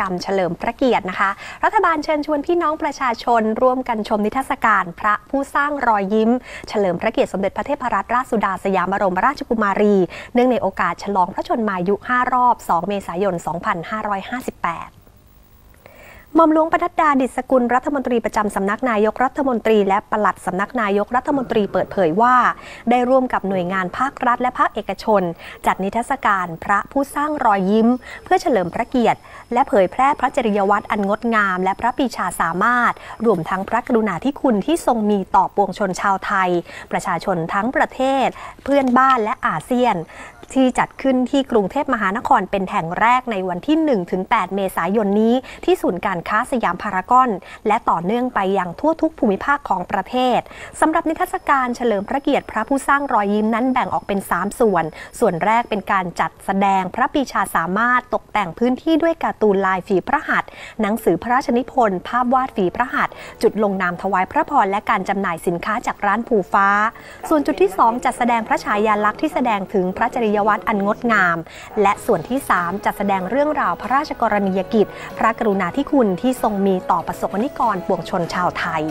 กรรมเฉลิมพระเกียรตินะคะ รัฐบาลเชิญชวนพี่น้องประชาชน ร่วมกันชมนิทรรศการ พระผู้สร้างรอยยิ้ม เฉลิมพระเกียรติสมเด็จพระเทพรัตนราชสุดาสยามบรมราชกุมารี เนื่องในโอกาสฉลองพระชนมายุ 5 รอบ 2 เมษายน 2558ห มอมหลวงปนัดดาดิษฐสกุลรัฐมนตรีประจำสำนักนายกรัฐมนตรี และปลัดสำนักนายกรัฐมนตรีเปิดเผยว่า ได้ร่วมกับหน่วยงานภาครัฐและภาคเอกชน จัดนิทรรศการพระผู้สร้างรอยยิ้ม เพื่อเฉลิมพระเกียรติ และเผยแพร่พระจริยวัตรอันงดงาม และพระปีชาสามารถ รวมทั้งพระกรุณาธิคุณที่ทรงมีต่อปวงชนชาวไทย ประชาชนทั้งประเทศ เพื่อนบ้านและอาเซียนที่จัดขึ้นที่กรุงเทพมหานครเป็นแห่งแรกในวันที่ 1-8 เมษายนนี้ที่ศูนย์การค้าสยามพารากอน และต่อเนื่องไปยังทั่วทุกภูมิภาคของประเทศสำหรับนิทรรศการเฉลิมพระเกียรติพระผู้สร้างรอยยิ้มนั้นแบ่งออกเป็น 3 ส่วน ส่วนแรกเป็นการจัดแสดงพระปีชาสามารถตกแต่งพื้นที่ด้วยการ์ตูนลายฝีพระหัตถ์หนังสือพระราชนิพนธ์ภาพวาดฝีพระหัตถ์จุดลงนามถวายพระพรและการจำหน่ายสินค้าจากร้านภูฟ้า ส่วนจุดที่ 2 จัดแสดงพระฉายาลักษณ์ที่แสดงถึงพระจริยวัตรอันงดงาม และส่วนที่ 3 จัดแสดงเรื่องราวพระราชกรณียกิจ พระกรุณาธิคุณที่ทรงมีต่อประสบนิกรปวงชนชาวไทย